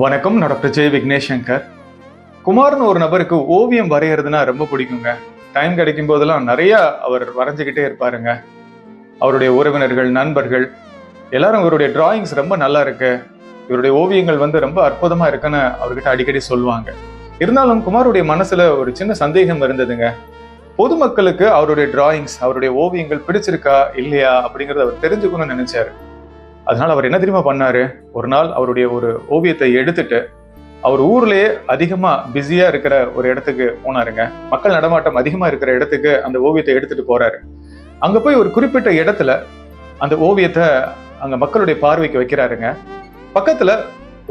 வணக்கம் நான் டாக்டர் ஜெய் விக்னேஷ் சங்கர் குமார்னு ஒரு நபருக்கு ஓவியம் வரைகிறதுனா ரொம்ப பிடிக்குங்க. டைம் கிடைக்கும் போதெல்லாம் நிறைய அவர் வரைஞ்சிக்கிட்டே இருப்பாருங்க. அவருடைய உறவினர்கள் நண்பர்கள் எல்லாரும் இவருடைய டிராயிங்ஸ் ரொம்ப நல்லா இருக்கு. இவருடைய ஓவியங்கள் வந்து ரொம்ப அற்புதமா இருக்குன்னு அவர்கிட்ட அடிக்கடி சொல்லுவாங்க. இருந்தாலும் குமாருடைய மனசுல ஒரு சின்ன சந்தேகம் இருந்ததுங்க. பொதுமக்களுக்கு அவருடைய டிராயிங்ஸ் அவருடைய ஓவியங்கள் பிடிச்சிருக்கா இல்லையா அப்படிங்கிறத அவர் தெரிஞ்சுக்கணும்னு நினைச்சாரு. அதனால் அவர் என்ன தெரியுமா பண்ணாரு? ஒரு நாள் அவருடைய ஒரு ஓவியத்தை எடுத்துட்டு அவர் ஊர்லேயே அதிகமாக பிஸியாக இருக்கிற ஒரு இடத்துக்கு போனாருங்க. மக்கள் நடமாட்டம் அதிகமாக இருக்கிற இடத்துக்கு அந்த ஓவியத்தை எடுத்துட்டு போகிறாரு அங்கே போய் ஒரு குறிப்பிட்ட இடத்துல அந்த ஓவியத்தை அங்கே மக்களுடைய பார்வைக்கு வைக்கிறாருங்க. பக்கத்தில்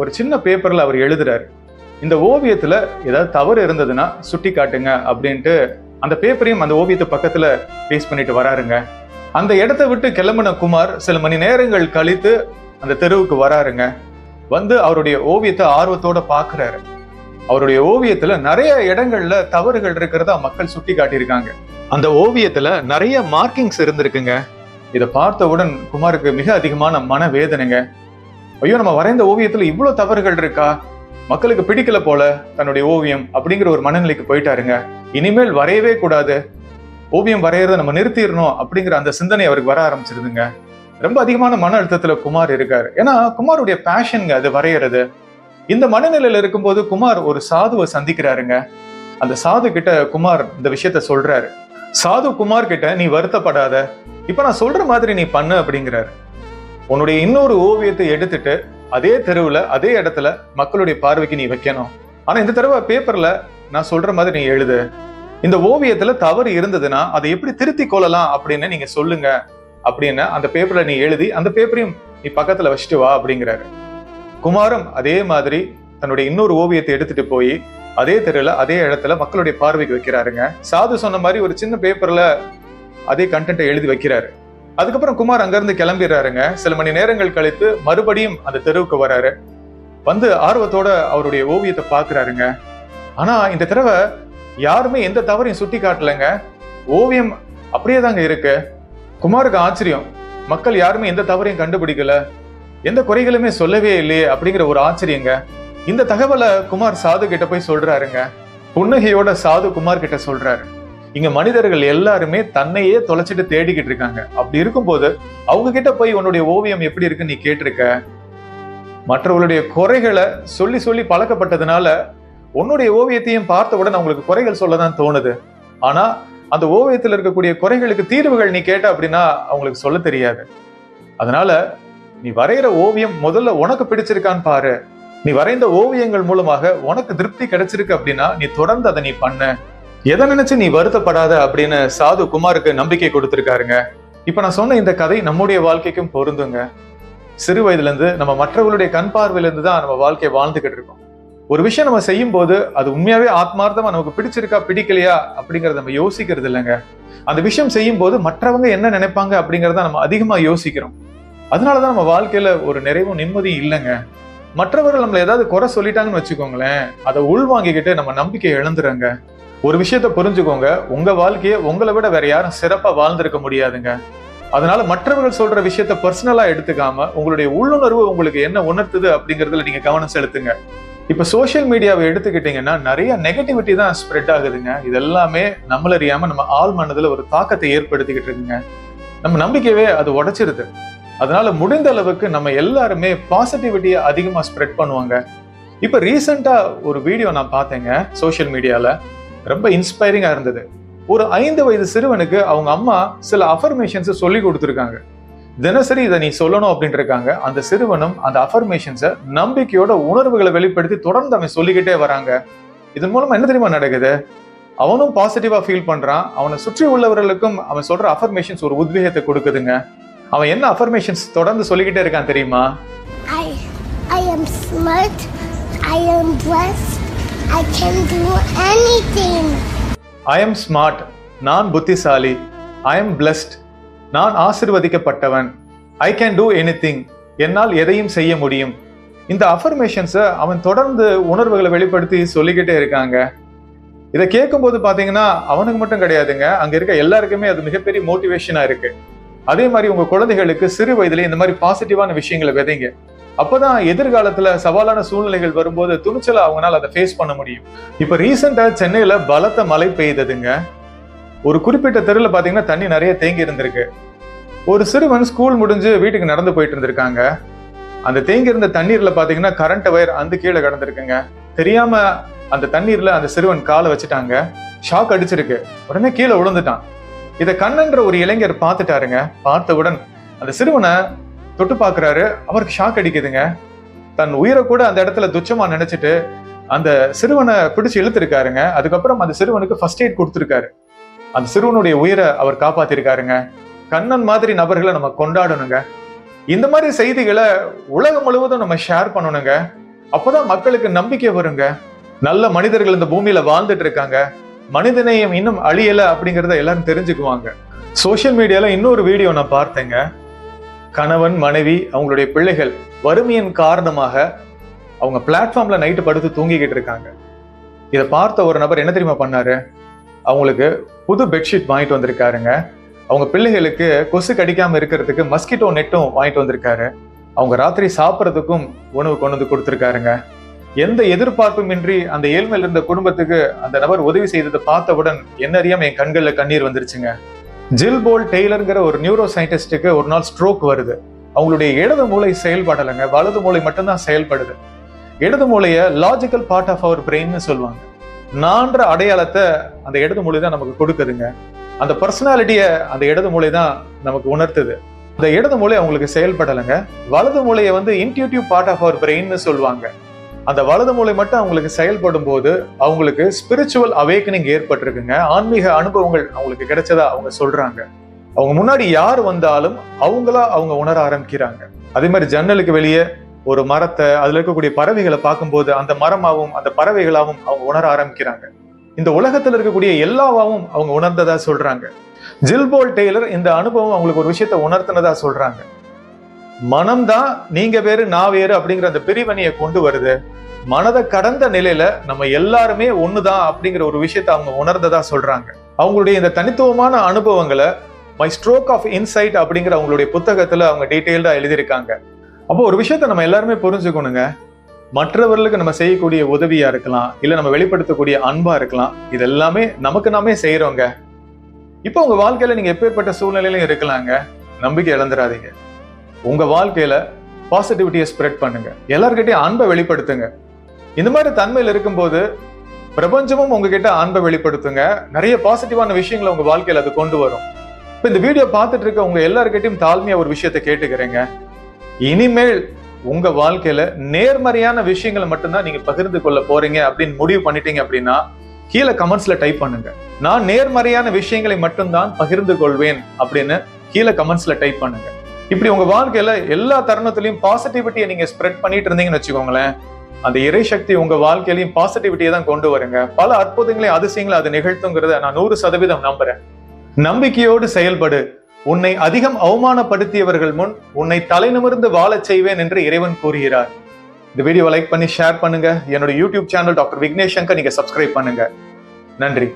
ஒரு சின்ன பேப்பரில் அவர் எழுதுறாரு. இந்த ஓவியத்தில் ஏதாவது தவறு இருந்ததுன்னா சுட்டி காட்டுங்க அப்படின்ட்டு அந்த பேப்பரையும் அந்த ஓவியத்தை பக்கத்தில் பேஸ் பண்ணிட்டு வராருங்க. அந்த இடத்தை விட்டு கிளம்பின குமார் சில மணி நேரங்கள் கழித்து அந்த தெருவுக்கு வராருங்க. வந்து அவருடைய ஓவியத்தை ஆர்வத்தோட பாக்குறாரு. அவருடைய ஓவியத்துல நிறைய இடங்கள்ல தவறுகள் இருக்கிறதா மக்கள் சுட்டி காட்டியிருக்காங்க. அந்த ஓவியத்துல நிறைய மார்க்கிங்ஸ் இருந்திருக்குங்க. இதை பார்த்தவுடன் குமாருக்கு மிக அதிகமான மனவேதனைங்க. ஐயோ நம்ம வரைந்த ஓவியத்துல இவ்வளவு தவறுகள் இருக்கா? மக்களுக்கு பிடிக்கல போல தன்னுடைய ஓவியம் அப்படிங்கிற ஒரு மனநிலைக்கு போயிட்டாருங்க. இனிமேல் வரையவே கூடாது. ஓவியம் வரைகிறத நம்ம நிறுத்திடணும் அப்படிங்கிற அந்த சிந்தனை அவருக்கு வர ஆரம்பிச்சிருதுங்க. ரொம்ப அதிகமான மன அழுத்தத்துல குமார் இருக்காரு. ஏன்னா குமாருடைய பேஷன்ங்க அது வரைகிறது இந்த மனநிலையில இருக்கும்போது குமார் ஒரு சாதுவை சந்திக்கிறாருங்க. அந்த சாது கிட்ட குமார் இந்த விஷயத்த சொல்றாரு. சாது குமார் கிட்ட நீ வருத்தப்படாத. இப்ப நான் சொல்ற மாதிரி நீ பண்ணு அப்படிங்கிறாரு. உன்னுடைய இன்னொரு ஓவியத்தை எடுத்துட்டு அதே தெருவுல அதே இடத்துல மக்களுடைய பார்வைக்கு நீ வைக்கணும். ஆனா இந்த தடவை பேப்பர்ல நான் சொல்ற மாதிரி நீ எழுது. இந்த ஓவியத்துல தவறு இருந்ததுன்னா அதை எப்படி திருத்தி கொள்ளலாம் அப்படின்னு நீங்க சொல்லுங்க அப்படின்னு அந்த பேப்பர்ல நீ எழுதி அந்த பேப்பரையும் நீ பக்கத்துல வச்சுட்டு வா அப்படிங்கிறாரு. குமாரம் அதே மாதிரி தன்னுடைய இன்னொரு ஓவியத்தை எடுத்துட்டு போய் அதே தெருல அதே இடத்துல மக்களுடைய பார்வைக்கு வைக்கிறாருங்க. சாது சொன்ன மாதிரி ஒரு சின்ன பேப்பர்ல அதே கண்டென்ட்டை எழுதி வைக்கிறாரு. அதுக்கப்புறம் குமார் அங்கிருந்து கிளம்பிடுறாருங்க. சில மணி நேரங்கள் கழித்து மறுபடியும் அந்த தெருவுக்கு வராரு. வந்து ஆர்வத்தோட அவருடைய ஓவியத்தை பாக்குறாருங்க ஆனா இந்த தடவை யாருமே எந்த தவறையும் சுட்டி காட்டலைங்க. ஓவியம் அப்படியே தாங்க இருக்கு. குமாருக்கு ஆச்சரியம். மக்கள் யாருமே எந்த தவறையும் கண்டுபிடிக்கல. எந்த குறைகளுமே சொல்லவே இல்லையே அப்படிங்கிற ஒரு ஆச்சரியங்க. இந்த தகவலை குமார் சாது கிட்ட போய் சொல்றாருங்க. புன்னகையோட சாது குமார் கிட்ட சொல்றாரு. இங்க மனிதர்கள் எல்லாருமே தன்னையே தொலைச்சிட்டு தேடிக்கிட்டு இருக்காங்க. அப்படி இருக்கும்போது அவங்க கிட்ட போய் உன்னுடைய ஓவியம் எப்படி இருக்குன்னு நீ கேட்டிருக்க. மற்றவர்களுடைய குறைகளை சொல்லி சொல்லி பழக்கப்பட்டதுனால உன்னுடைய ஓவியத்தையும் பார்த்தவுடன் அவங்களுக்கு குறைகள் சொல்லதான் தோணுது. ஆனா அந்த ஓவியத்துல இருக்கக்கூடிய குறைகளுக்கு தீர்வுகள் நீ கேட்ட அப்படின்னா அவங்களுக்கு சொல்ல தெரியாது. அதனால நீ வரைகிற ஓவியம் முதல்ல உனக்கு பிடிச்சிருக்கான்னு பாரு. நீ வரைந்த ஓவியங்கள் மூலமாக உனக்கு திருப்தி கிடைச்சிருக்கு அப்படின்னா நீ தொடர்ந்து அதை நீ பண்ண. எதை நினைச்சு நீ வருத்தப்படாத அப்படின்னு சாது குமாருக்கு நம்பிக்கை கொடுத்துருக்காருங்க. இப்ப நான் சொன்ன இந்த கதை நம்முடைய வாழ்க்கைக்கும் பொருந்துங்க. சிறு வயதுல இருந்து நம்ம மற்றவர்களுடைய கண் பார்வையிலிருந்து தான் நம்ம வாழ்க்கையை வாழ்ந்துகிட்டு இருக்கோம். ஒரு விஷயம் நம்ம செய்யும் போது அது உண்மையாவே ஆத்மார்த்தமா நமக்கு பிடிச்சிருக்கா பிடிக்கலையா அப்படிங்கறத நம்ம யோசிக்கிறது இல்லைங்க. அந்த விஷயம் செய்யும் போது மற்றவங்க என்ன நினைப்பாங்க அப்படிங்கறத நம்ம அதிகமா யோசிக்கிறோம். அதனாலதான் நம்ம வாழ்க்கையில ஒரு நிறைவும் நிம்மதியும் இல்லைங்க. மற்றவர்கள் நம்மள ஏதாவது குறை சொல்லிட்டாங்கன்னு வச்சுக்கோங்களேன் அதை உள்வாங்கிக்கிட்டு நம்ம நம்பிக்கை இழந்துறங்க. ஒரு விஷயத்த புரிஞ்சுக்கோங்க உங்க வாழ்க்கையை உங்களை விட வேற யாரும் சிறப்பா வாழ்ந்திருக்க முடியாதுங்க. அதனால மற்றவர்கள் சொல்ற விஷயத்த பர்சனலா எடுத்துக்காம உங்களுடைய உள்ளுணர்வு உங்களுக்கு என்ன உணர்த்துது அப்படிங்கறதுல நீங்க கவனம் செலுத்துங்க. இப்ப சோஷியல் மீடியாவை எடுத்துக்கிட்டீங்கன்னா நிறைய நெகட்டிவிட்டி தான் ஸ்ப்ரெட் ஆகுதுங்க. இது எல்லாமே நம்மள அறியாமல் நம்ம ஆள் மனதுல ஒரு தாக்கத்தை ஏற்படுத்திக்கிட்டு இருக்குங்க. நம்ம நம்பிக்கையவே அது உடைச்சிருது. அதனால முடிந்த அளவுக்கு நம்ம எல்லாருமே பாசிட்டிவிட்டியை அதிகமா ஸ்ப்ரெட் பண்ணுவாங்க. இப்ப ரீசெண்டாக ஒரு வீடியோ நான் பார்த்தேங்க சோஷியல் மீடியால ரொம்ப இன்ஸ்பைரிங்கா இருந்தது. ஒரு ஐந்து வயது சிறுவனுக்கு அவங்க அம்மா சில அஃபர்மேஷன்ஸை சொல்லி கொடுத்துருக்காங்க. தினசரி இதை நீ சொல்லணும் அப்படின்ட்டு இருக்காங்க. அந்த சிறுவனும் அந்த அஃபர்மேஷன்ஸை நம்பிக்கையோட உணர்வுகளை வெளிப்படுத்தி தொடர்ந்து அவன் சொல்லிக்கிட்டே வராங்க. இதன் மூலமா என்ன தெரியுமா நடக்குது? அவனும் பாசிட்டிவா ஃபீல் பண்றான். அவனை சுற்றி உள்ளவர்களுக்கும் அவன் சொல்ற அஃபர்மேஷன்ஸ் ஒரு உத்வேகத்தை கொடுக்குதுங்க. அவன் என்ன அஃபர்மேஷன்ஸ் தொடர்ந்து சொல்லிக்கிட்டே இருக்கான் தெரியுமா? I, I am smart. I am blessed. I can do anything. I am smart நான் புத்திசாலி. ஐ எம் பிளஸ்ட் நான் ஆசிர்வதிக்கப்பட்டவன். I can do anything என்னால் எதையும் செய்ய முடியும். இந்த அஃபர்மேஷன்ஸை அவன் தொடர்ந்து உணர்வுகளை வெளிப்படுத்தி சொல்லிக்கிட்டே இருக்காங்க. இதை கேட்கும்போது பார்த்தீங்கன்னா அவனுக்கு மட்டும் கிடையாதுங்க. அங்கே இருக்க எல்லாருக்குமே அது மிகப்பெரிய மோட்டிவேஷனாக இருக்கு. அதே மாதிரி உங்க குழந்தைகளுக்கு சிறு வயதிலே இந்த மாதிரி பாசிட்டிவான விஷயங்களை விதைங்க. அப்பதான் எதிர்காலத்துல சவாலான சூழ்நிலைகள் வரும்போது துணிச்சலை அவங்களால அதை ஃபேஸ் பண்ண முடியும். இப்ப ரீசெண்டா சென்னையில பலத்த மழை பெய்ததுங்க. ஒரு குறிப்பிட்ட தெருவில் பாத்தீங்கன்னா தண்ணி நிறைய தேங்கி இருந்திருக்கு. ஒரு சிறுவன் ஸ்கூல் முடிஞ்சு வீட்டுக்கு நடந்து போயிட்டு இருந்திருக்காங்க. அந்த தேங்கி இருந்த தண்ணீர்ல பாத்தீங்கன்னா கரண்ட் வயர் அந்த கீழே கிடந்திருக்குங்க. தெரியாம அந்த தண்ணீர்ல அந்த சிறுவன் காலை வச்சுட்டாங்க. ஷாக் அடிச்சிருக்கு. உடனே கீழே விழுந்துட்டான். இத கண்ணன்ற ஒரு இளைஞர் பார்த்துட்டாருங்க. பார்த்தவுடன் அந்த சிறுவனை தொட்டு பார்க்குறாரு. அவருக்கு ஷாக் அடிக்குதுங்க. தன் உயிரை கூட அந்த இடத்துல துச்சமா நினைச்சிட்டு அந்த சிறுவனை பிடிச்சு இழுத்துருக்காருங்க. அதுக்கப்புறம் அந்த சிறுவனுக்கு ஃபர்ஸ்ட் எய்ட் கொடுத்துருக்காரு. அந்த சிறுவனுடைய உயிரை அவர் காப்பாத்திருக்காருங்க. கண்ணன் மாதிரி நபர்களை நம்ம கொண்டாடணுங்க. இந்த மாதிரி செய்திகளை உலகம் முழுவதும் நம்ம ஷேர் பண்ணணுங்க. அப்போதான் மக்களுக்கு நம்பிக்கை வருங்க. நல்ல மனிதர்கள் இந்த பூமியில வாழ்ந்துட்டு இருக்காங்க. மனிதநேயம் இன்னும் அழியல அப்படிங்கிறத எல்லாரும் தெரிஞ்சுக்குவாங்க. சோசியல் மீடியால இன்னொரு வீடியோ நான் பார்த்தேங்க. கணவன் மனைவி அவங்களுடைய பிள்ளைகள் வறுமையின் காரணமாக அவங்க பிளாட்ஃபார்ம்ல நைட்டு படுத்து தூங்கிக்கிட்டு இருக்காங்க. இதை பார்த்த ஒரு நபர் என்ன தெரியுமா பண்ணாரு? அவங்களுக்கு புது பெட்ஷீட் வாங்கிட்டு வந்திருக்காருங்க. அவங்க பிள்ளைகளுக்கு கொசு கடிக்காம இருக்கிறதுக்கு மஸ்கிட்டோ நெட்டும் வாங்கிட்டு வந்திருக்காரு. அவங்க ராத்திரி சாப்பிட்றதுக்கும் உணவு கொண்டு வந்து கொடுத்துருக்காருங்க. எந்த எதிர்பார்ப்பும் இன்றி அந்த ஏழ்மையில் இருந்த குடும்பத்துக்கு அந்த நபர் உதவி செய்ததை பார்த்தவுடன் என்ன அறியாம என் கண்களில் கண்ணீர் வந்துருச்சுங்க. ஜில் போல் டெய்லருங்கிற ஒரு நியூரோ சயின்டிஸ்ட்டுக்கு ஒரு நாள் ஸ்ட்ரோக் வருது. அவங்களுடைய இடது மூளை செயல்படலைங்க. வலது மூளை மட்டும்தான் செயல்படுது. இடது மூளையை லாஜிக்கல் பார்ட் ஆஃப் அவர் பிரெயின்னு சொல்லுவாங்க. நான்ற அடையாளத்தை அந்த இடது மொழி தான் நமக்கு கொடுக்குதுங்க. அந்த பர்சனாலிட்டியை அந்த இடது மொழி தான் நமக்கு உணர்த்துது. அந்த இடது மூளை அவங்களுக்கு செயல்படலைங்க. வலது மூளையை வந்து இன்டியூட்டிவ் பார்ட் ஆஃப் அவர் பிரெயின்னு சொல்லுவாங்க. அந்த வலது மூளை மட்டும் அவங்களுக்கு செயல்படும் போது அவங்களுக்கு ஸ்பிரிச்சுவல் அவேக்கனிங் ஏற்பட்டிருக்குங்க. ஆன்மீக அனுபவங்கள் அவங்களுக்கு கிடைச்சதா அவங்க சொல்றாங்க. அவங்க முன்னாடி யார் வந்தாலும் அவங்களா அவங்க உணர ஆரம்பிக்கிறாங்க. அதே மாதிரி ஜன்னலுக்கு வெளியே ஒரு மரத்தை அதுல இருக்கக்கூடிய பறவைகளை பார்க்கும்போது அந்த மரமாவும் அந்த பறவைகளாவும் அவங்க உணர ஆரம்பிக்கிறாங்க. இந்த உலகத்துல இருக்கக்கூடிய எல்லாவாவும் அவங்க உணர்ந்ததா சொல்றாங்க. ஜில்போல் டெய்லர் இந்த அனுபவம் அவங்களுக்கு ஒரு விஷயத்த உணர்த்தினதா சொல்றாங்க. மனம்தான் நீங்க வேறு நான் வேறு அப்படிங்கிற அந்த பிரிவினையை கொண்டு வருது. மனதை கடந்த நிலையில நம்ம எல்லாருமே ஒண்ணுதான் அப்படிங்கிற ஒரு விஷயத்த அவங்க உணர்ந்ததா சொல்றாங்க. அவங்களுடைய இந்த தனித்துவமான அனுபவங்களை மை ஸ்ட்ரோக் ஆஃப் இன்சைட் அப்படிங்கிற அவங்களுடைய புத்தகத்துல அவங்க டீட்டெயில்டா எழுதியிருக்காங்க. அப்போ ஒரு விஷயத்த நம்ம எல்லாருமே புரிஞ்சுக்கணுங்க. மற்றவர்களுக்கு நம்ம செய்யக்கூடிய உதவியா இருக்கலாம் இல்ல நம்ம வெளிப்படுத்தக்கூடிய அன்பா இருக்கலாம் இது எல்லாமே நமக்கு நாமே செய்யறோங்க இப்போ உங்க வாழ்க்கையில நீங்க எப்பேற்பட்ட சூழ்நிலையிலும் இருக்கலாங்க. நம்பிக்கை இழந்துடாதீங்க உங்க வாழ்க்கையில பாசிட்டிவிட்டியை ஸ்ப்ரெட் பண்ணுங்க. எல்லார்கிட்டையும் அன்பை வெளிப்படுத்துங்க. இந்த மாதிரி தன்மையில் இருக்கும்போது பிரபஞ்சமும் உங்ககிட்ட அன்பை வெளிப்படுத்துங்க. நிறைய பாசிட்டிவான விஷயங்களை உங்க வாழ்க்கையில அது கொண்டு வரும். இப்ப இந்த வீடியோ பார்த்துட்டு இருக்க உங்க எல்லார்கிட்டயும் தாழ்மையா ஒரு விஷயத்த கேட்டுக்கிறேங்க. இனிமேல் உங்க வாழ்க்கையில நேர்மறையான விஷயங்களை மட்டும்தான் நீங்க பகிர்ந்து கொள்ள போறீங்க அப்படின்னு முடிவு பண்ணிட்டீங்க அப்படின்னா கீழே கமெண்ட்ஸ்ல டைப் பண்ணுங்க. நான் நேர்மறையான விஷயங்களை மட்டும்தான் பகிர்ந்து கொள்வேன் அப்படின்னு கீழே கமெண்ட்ஸ்ல டைப் பண்ணுங்க. இப்படி உங்க வாழ்க்கையில எல்லா தருணத்திலையும் பாசிட்டிவிட்டியை நீங்க ஸ்ப்ரெட் பண்ணிட்டு இருந்தீங்கன்னு வச்சுக்கோங்களேன் அந்த இறை சக்தி உங்க வாழ்க்கையிலையும் பாசிட்டிவிட்டியை தான் கொண்டு வருங்க. பல அற்புதங்களையும் அதிசயங்களை அது நிகழ்த்துங்கிறத நான் நூறு சதவீதம் நம்புறேன். நம்பிக்கையோடு செயல்படு. உன்னை அதிகம் அவமானப்படுத்தியவர்கள் முன் உன்னை தலைநிமிர்ந்து வாழச் செய்வேன் என்று இறைவன் கூறுகிறார். இந்த வீடியோ லைக் பண்ணி ஷேர் பண்ணுங்க. என்னோட YouTube channel doctor Vignesh Shankar நீங்க சப்ஸ்கிரைப் பண்ணுங்க. நன்றி.